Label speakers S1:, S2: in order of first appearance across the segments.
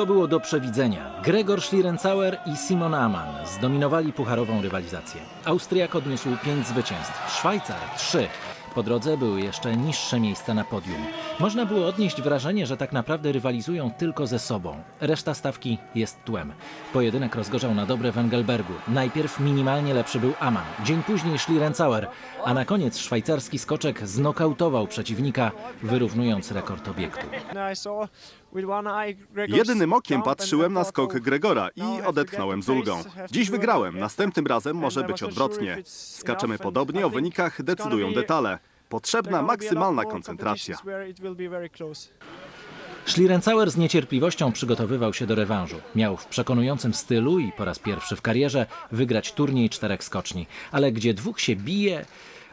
S1: To było do przewidzenia. Gregor Schlierencauer i Simon Amann zdominowali pucharową rywalizację. Austriak odniósł pięć zwycięstw, Szwajcar trzy. Po drodze były jeszcze niższe miejsca na podium. Można było odnieść wrażenie, że tak naprawdę rywalizują tylko ze sobą. Reszta stawki jest tłem. Pojedynek rozgorzał na dobre w Engelbergu. Najpierw minimalnie lepszy był Amann, dzień później Schlierencauer, a na koniec szwajcarski skoczek znokautował przeciwnika, wyrównując rekord obiektu.
S2: Jednym okiem patrzyłem na skok Gregora i odetchnąłem z ulgą. Dziś wygrałem, następnym razem może być odwrotnie. Skaczemy podobnie, o wynikach decydują detale. Potrzebna maksymalna koncentracja.
S1: Schlierencauer z niecierpliwością przygotowywał się do rewanżu. Miał w przekonującym stylu i po raz pierwszy w karierze wygrać turniej czterech skoczni. Ale gdzie dwóch się bije...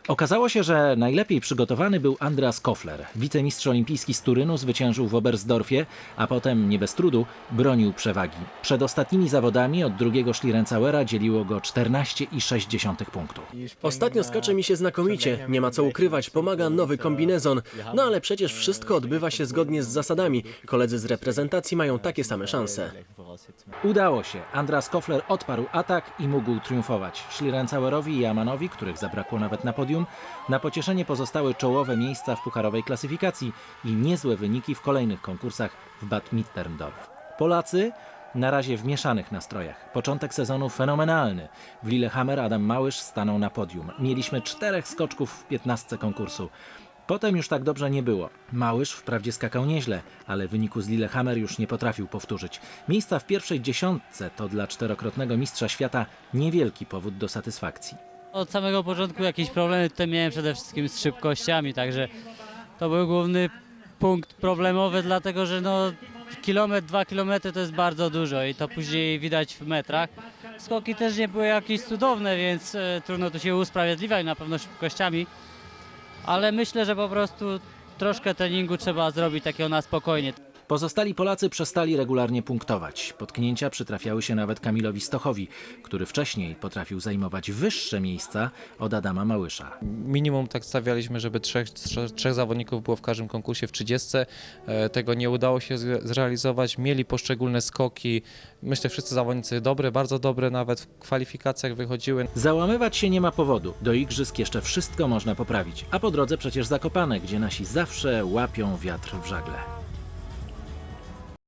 S1: Okazało się, że najlepiej przygotowany był Andreas Kofler. Wicemistrz olimpijski z Turynu zwyciężył w Oberstdorfie, a potem, nie bez trudu, bronił przewagi. Przed ostatnimi zawodami od drugiego Schlierencauera dzieliło go 14,6 punktu.
S3: Ostatnio skacze mi się znakomicie, nie ma co ukrywać, pomaga nowy kombinezon. No ale przecież wszystko odbywa się zgodnie z zasadami. Koledzy z reprezentacji mają takie same szanse.
S1: Udało się. Andras Kofler odparł atak i mógł triumfować. Schlierencauerowi i Amanowi, których zabrakło nawet na podium, na pocieszenie pozostały czołowe miejsca w pucharowej klasyfikacji i niezłe wyniki w kolejnych konkursach w Bad Mitterndorf. Polacy na razie w mieszanych nastrojach. Początek sezonu fenomenalny. W Lillehammer Adam Małysz stanął na podium. Mieliśmy czterech skoczków w 15 konkursu. Potem już tak dobrze nie było. Małysz wprawdzie skakał nieźle, ale wyniku z Lillehammer już nie potrafił powtórzyć. Miejsca w pierwszej dziesiątce to dla czterokrotnego mistrza świata niewielki powód do satysfakcji.
S4: Od samego początku jakieś problemy tutaj miałem przede wszystkim z szybkościami, także to był główny punkt problemowy, dlatego że no kilometr, dwa kilometry to jest bardzo dużo i to później widać w metrach. Skoki też nie były jakieś cudowne, więc e, trudno tu się usprawiedliwiać na pewno szybkościami, ale myślę, że po prostu troszkę treningu trzeba zrobić takiego na spokojnie.
S1: Pozostali Polacy przestali regularnie punktować. Potknięcia przytrafiały się nawet Kamilowi Stochowi, który wcześniej potrafił zajmować wyższe miejsca od Adama Małysza.
S5: minimum tak stawialiśmy, żeby trzech, trzech, trzech zawodników było w każdym konkursie w 30. E, Tego nie udało się zre- zrealizować. Mieli poszczególne skoki. Myślę, wszyscy zawodnicy dobre, bardzo dobre, nawet w kwalifikacjach wychodziły.
S1: Załamywać się nie ma powodu. Do igrzysk jeszcze wszystko można poprawić. A po drodze przecież Zakopane, gdzie nasi zawsze łapią wiatr w żagle.